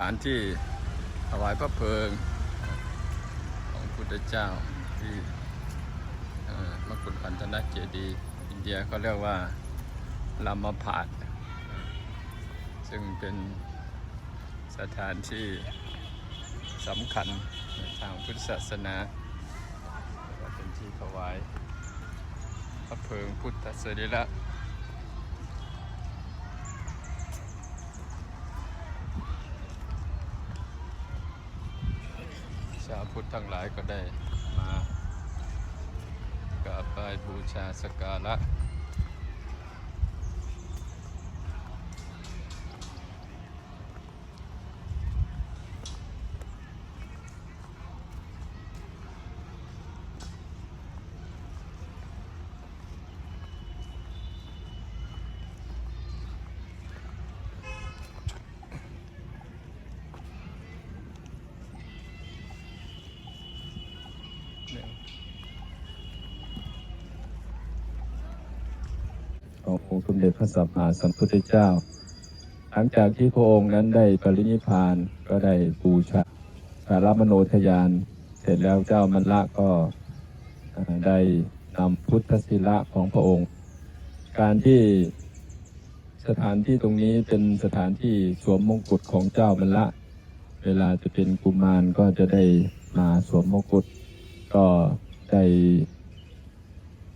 สถานที่ถวายพระเพลิงของพุทธเจ้าที่มกุฏพันธนเจดีย์อินเดียเขาเรียกว่าลามพาดซึ่งเป็นสถานที่สำคัญในทางพุทธศาสนาเป็นที่ถวายพระเพลิงพุทธสรีระ ชาวพุ ทั้งหลายก็ได้มากราบไหว้บูชาสกการะ ององค์สมเด็จพระสัมมาสัมพุทธเจ้า หลังจากที่พระองค์นั้นได้ปรินิพานก็ได้บูชาสารมโนทยาน เสร็จแล้วเจ้ามันละก็ได้นำพุทธศิละของพระองค์ การที่สถานที่ตรงนี้เป็นสถานที่สวมมงกุฎของเจ้ามันละ เวลาจะเป็นกุมารก็จะได้มาสวมมงกุฎก็ได้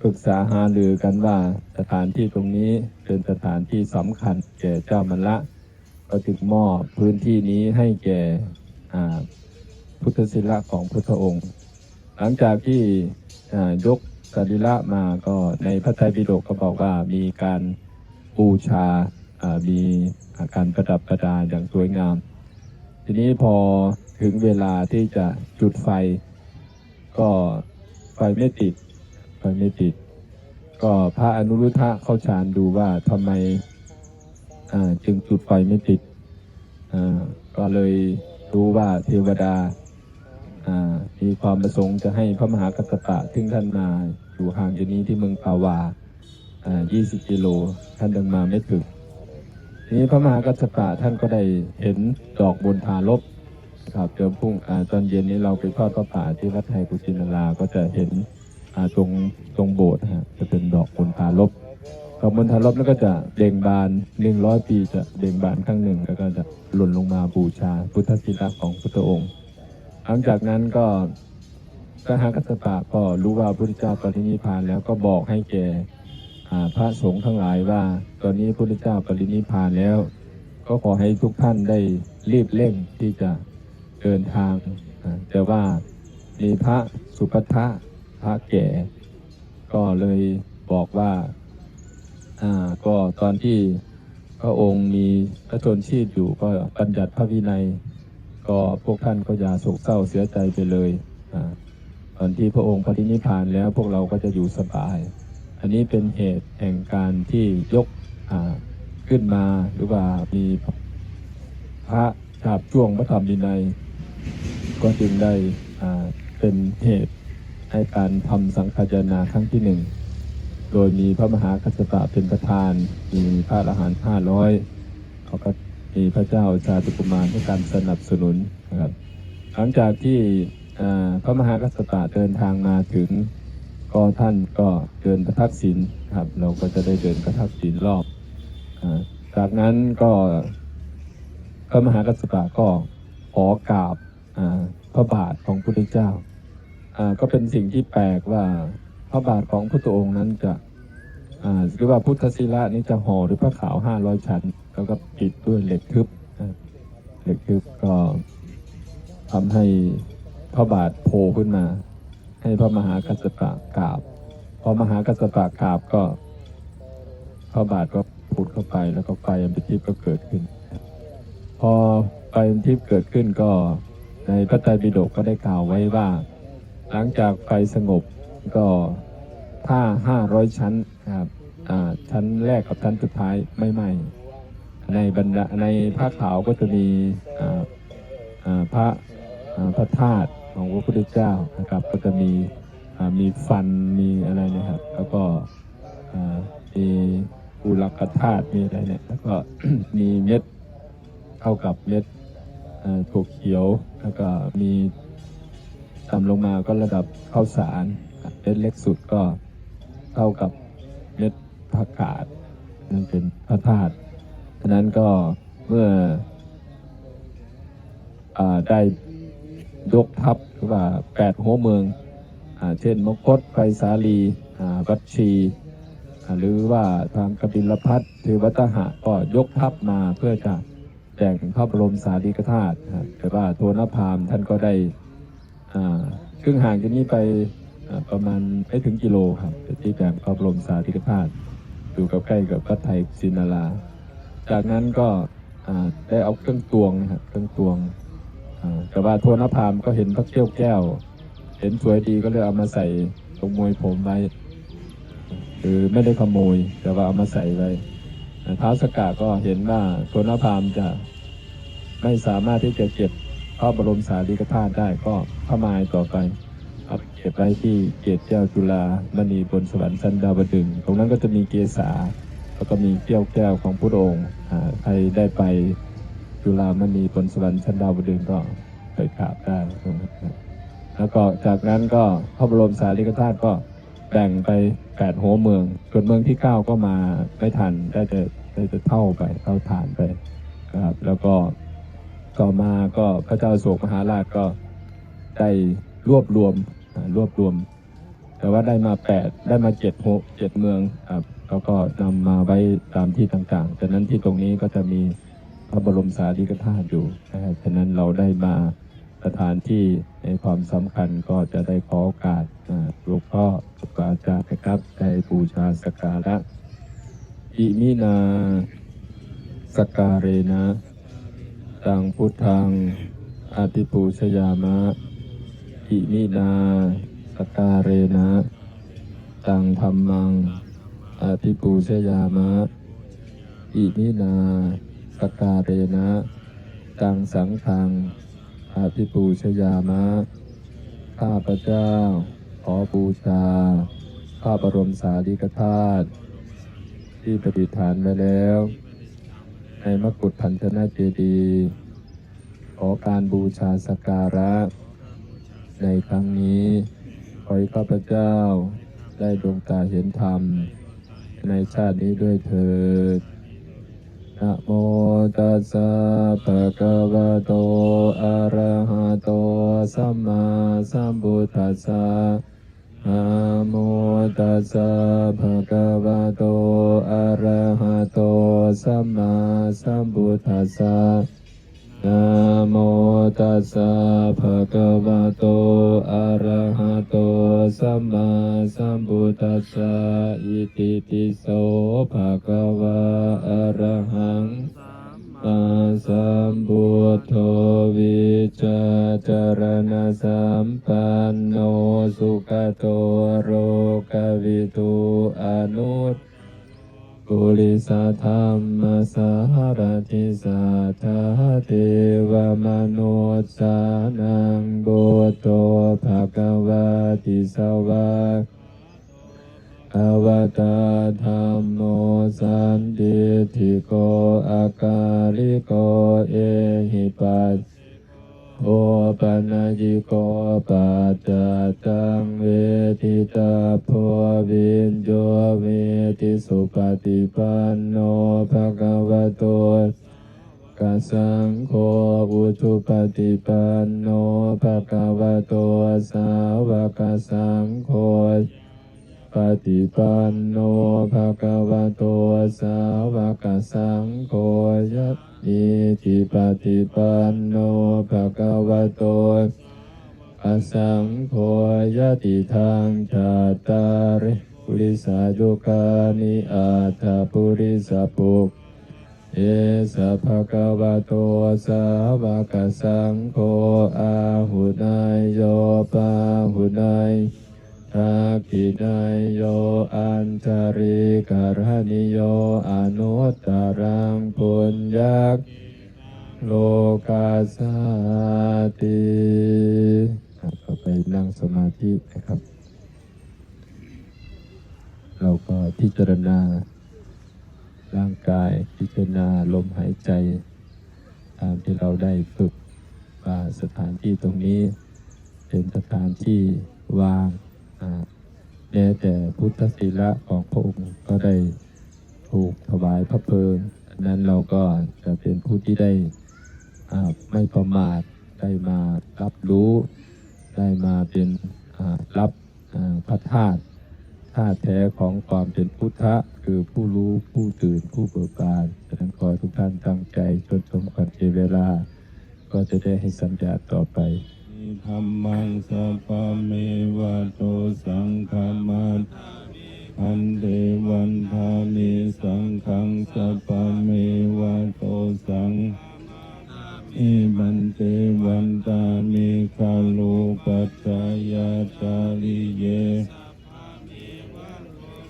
ปรึกษาหารือกันว่าสถานที่ตรงนี้เป็นสถานที่สำคัญแก่เจ้ามันละก็จึงมอบพื้นที่นี้ให้แก่พุทธศิลป์ของพุทธองค์ หลังจากที่ยกสรีระมาก็ในพระไตรปิฎกก็บอกว่ามีการบูชา มีการประดับประดาอย่างสวยงาม ทีนี้พอถึงเวลาที่จะจุดไฟ ก็ไฟไม่ติด ไฟไม่ติด ก็พระอนุรุทธะเข้าฌานดูว่าทำไมจึงจุดไฟไม่ติด ก็เลยรู้ว่าเทวดา มีความประสงค์จะให้พระมหากัสสปะซึ่งท่านมาอยู่ห่างจากนี้ที่เมืองปาวา 20 กิโล ท่านเดินมาไม่ถึงทีนี้พระมหากัสสปะท่านก็ได้เห็นดอกบนทารบครับเดี๋ยวพรุ่งอตอนเย็นนี้เราไปทอดพระป่าที่วัดไทยกุชินาราก็จะเห็น ตรงตรงโบสถ์นะฮะจะเป็นดอกบนทารบดอกบนทารบแล้วก็จะเบ่งบานหนึ่งร้อยปีจะเบ่งบานครั้งหนึ่งแล้วก็จะหล่นลงมาบูชา พุทธศิลป์ของพุทธองค์ หลังจากนั้นก็พระหากัสสปะก็รู้ว่าพระพุทธเจ้าปรินิพานแล้วก็บอกให้แก่พระสงฆ์ทั้งหลายว่า ตอนนี้พระพุทธเจ้าปรินิพานแล้ว ก็ขอให้ทุกท่านได้รีบเร่งที่จะเดินทาง แต่ว่ามีพระสุภัททะ พระแก่ ก็เลยบอกว่าอ่าก็ตอนที่พระองค์มีพระชนชีพอยู่ก็บัญญัติพระวินัย ก็พวกท่านก็อย่าโศกเศร้าเสียใจไปเลยอ่าตอนที่พระองค์ปฏินิพพานแล้วพวกเราก็จะอยู่สบาย อันนี้เป็นเหตุแห่งการที่ยกอ่าขึ้นมาหรือว่ามีพระฉาบช่วงพระธรรมวินัย ก็จึงได้อ่าเป็นเหตุ ให้การทำสังฆาจนาครั้งที่หนึ่ง โดยมีพระมหากัสสปะเป็นประธาน มีพระอรหันต์ห้าร้อยเขาก็มีพระเจ้าชาตุกุมารให้การสนับสนุนนะครับ หลังจากที่พระมหากัสสปะเดินทางมาถึงก็ท่านก็เดินประทักษิณครับ เราก็จะได้เดินประทักษิณรอบอจากนั้นก็พระมหากัสสปะก็ขอกราบพระบาทของพระพุทธเจ้า ก็เป็นสิ่งที่แปลกว่าพระบาทของพระองค์นั้นจะหรือว่าพุทธศิลานี้จะห่อด้วยผ้าขาวห้าร้อยชั้น แล้วก็ปิดด้วยเหล็กทึบเหล็กทึบก็ทำให้พระบาทโผล่ขึ้นมา ให้พระมหากัสสปะกราบพอมหากัสสปะกราบก็ พระบาทก็ผุดเข้าไปแล้วก็ไฟอันเป็นทิพย์ก็เกิดขึ้น พอไฟอันทิพย์เกิดขึ้นก็ในพระไตรปิฎกก็ได้กล่าวไว้ว่า หลังจากไฟสงบก็ถ้าห้าร้อยชั้นครับอ่าชั้นแรกกับชั้นสุดท้ายไม่ไหม้ในบรรดาในผ้าขาวก็จะมีอ่าอ่าพระพระธาตุของพระพุทธเจ้านะครับ ก็จะมีอ่ามีฟันมีอะไรนะครับ แล้วก็อ่ามีอุลักธาตุมีอะไรเนี่ยแล้วก็มีเม็ดเท่ากับเม็ดถั่วเขียวแล้วก็มี ต่ำลงมาก็ระดับข้าวสารเม็ดเล็กสุดก็เท่ากับเม็ดผักกาดนั่นเป็นพระธาตุฉะนั้นก็เมื่ออได้ยกทัพหรือว่าแปดหัวเมืองอเช่นมคตไพสาลีวัดชี หรือว่าทางกบิลพัทเทวตหะก็ยกทัพมาเพื่อจะแต่งพระบรมสารีริกธาตุนะครับแต่ว่าโทนพามท่านก็ได้ ซึ่งห่างจากนี้ไปประมาณไม่ถึงกิโลครับที่แต่งพระบรมสารีริกธาตุอยู่กับใกล้กับพระไทยศินาราจากนั้นก็ได้เอาเครื่องตวงนะครับเครื่องตวงแต่ว่าโทนพามก็เห็นพระเกี้ยวแก้ว เห็นสวยดีก็เลยเอามาใส่ตรงมวยผมไว้คือไม่ได้ขโมย แต่ว่าเอามาใส่ไว้ท้าวสกาก็เห็นว่าโทนพามจะไม่สามารถที่จะเก็บ ระบรมสารีริกธาตุได้ก็พระมายต่อไปเอาไปเก็บไว้ที่เกศแก้วจุฬามณีบนสวรรค์ชั้นดาวดึงตรงนั้นก็จะมีเกศาแล้วก็มีเกี้ยวแก้วของพระองค์ใครได้ไปจุฬามณีบนสวรรค์ชั้นดาวดึงก็ไปกราบได้ตรงนั้นแล้วก็จากนั้นก็พระบรมสารีริกธาตุก็แบ่งไปแปดหัวเมืองส่วนเมืองที่เก้าก็มาไม่ทันได้จะได้จะเท่าไปเท่าฐานไปครับแล้วก็ ต่อมาก็พระเจ้าโศกมหาราชก็ได้รวบรวมรวบรวม แต่ว่าได้มาแปดได้มาเจ็ดหกเจ็ดเมืองครับแล้วก็นำมาไว้ตามที่ต่างๆฉะนั้นที่ตรงนี้ก็จะมีพระบรมสารีริกธาตุอยู่นะครับฉะนั้นเราได้มาสถานที่ในความสำคัญก็จะได้ขอโอกาสหลวงพ่อครูบาอาจารย์นะครับได้บูชาสการะอิมินาสการเรนะ ตังพุทธังอธิปูชยามะ อิมินาสการเรนะตังธรรมังอภิปูชยามะ อิมินาสการเรนะตังสังฆังอภิปูชยามะ ข้าพระเจ้า ขอบูชาพระบรมสารีริกธาตุที่ประดิษฐานไว้แล้ว ในมกุฏพันธนาเจดีย์ขอการบูชาสักการะ ในครั้งนี้ขอให้ข้าพเจ้าได้ดวงตาเห็นธรรม ในชาตินี้ด้วยเถิดนะโมตัสสะภะคะวะโต อะระหะโต สัมมาสัมพุทธัสสะ นะโมตัสสะภะคะวะโต อะระหะโต สัมมาสัมพุทธัสสะนะโมตัสสะภะคะวะโต อะระหะโต สัมมาสัมพุทธัสสะอิติปิโสภะคะวะอะระหังมา สัมพุทโธวิชาจารณสัมปันโนสุขโตโรกวิทูอนุตปุริสธรรมสารติสัทธาเทวมนุษสานังโบโตภะควะติสวะ อวตาธรรมโมสันติทิโกอาการิโกเอหิปัสโอปัญญิโกปัจจตังเวทิตาโพวินโยเวทิสุปฏิปันโนภะคะวะโตกัสสังโฆอุทุปฏิปันโนภะคะวะโตสาวกสังโฆ ปฏิปันโนภะคะวะโตสาวกสังโฆยัตติติปฏิปันโนภะคะวะโตอสังโฆยติทางชาตาริปุริสายุคานิอาตาปุริสปุกเอสะภะคะวะโตสาวกสังโฆอาหุนายโยปาหุนาย ทักขินายโยอันตริการณิโยอนุตตรังปุญญักโลกาสาติครับก็ไปนั่งสมาธินะครับ เราก็พิจารณา ร่างกายพิจารณาลมหายใจ ตามที่เราได้ฝึกสถานที่ตรงนี้ เป็นสถานที่วาง แม้แต่พุทธศีละของพระองค์ก็ได้ถูกถวายพระเพลิงนนั้นเราก็จะเป็นผู้ที่ได้ไม่ประมาทได้มารับรู้ ได้มาเป็นรับพระธาตุธาตุแท้ของความเป็นพุทธะ คือผู้รู้ผู้ตื่นผู้เบิกบานดันั้นขอทุกท่านตั้งใจจนสมควรเวลา ก็จะได้ให้สัญญาต่อไป ธรรมังสัพเมวะโตสังฆมัสอันเดวันทานิสังฆังสัพเมวะโตสังเอบันเตวันตามิคาลูปัจจายาจาริเย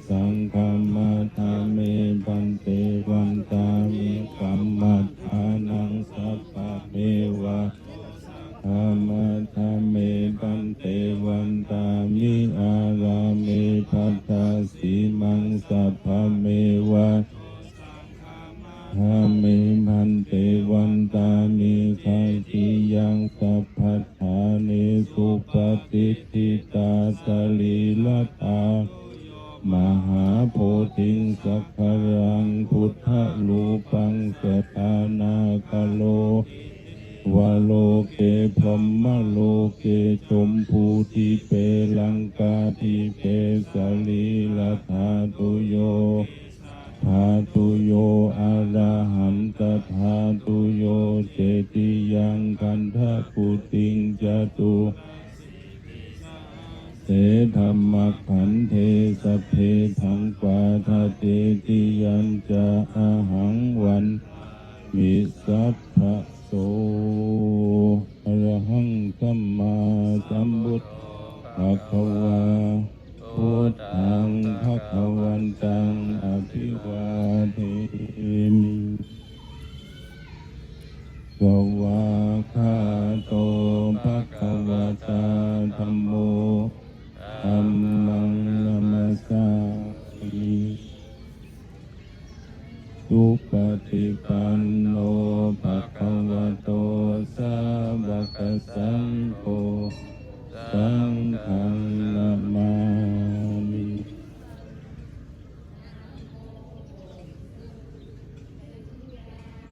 สังฆมาทาเมบันเตวันตามิกัมมัฏฐานังสัพเมวะธรรมธรรมเมปัน เอวันตามิอาล มโลเกชมพูทิเปลังกาทิเปสลีลธาตุโยธาตุโยอะระหันตธาตุโยเจติยังกันทะปุติงจตุเสธรรมขันเทสเพทังปาทาเตติยันจะอาหังวันมิสัพพะโสอรหัง สัมมาสัมพุทธะคะวะพุทธังภะคะวันตัง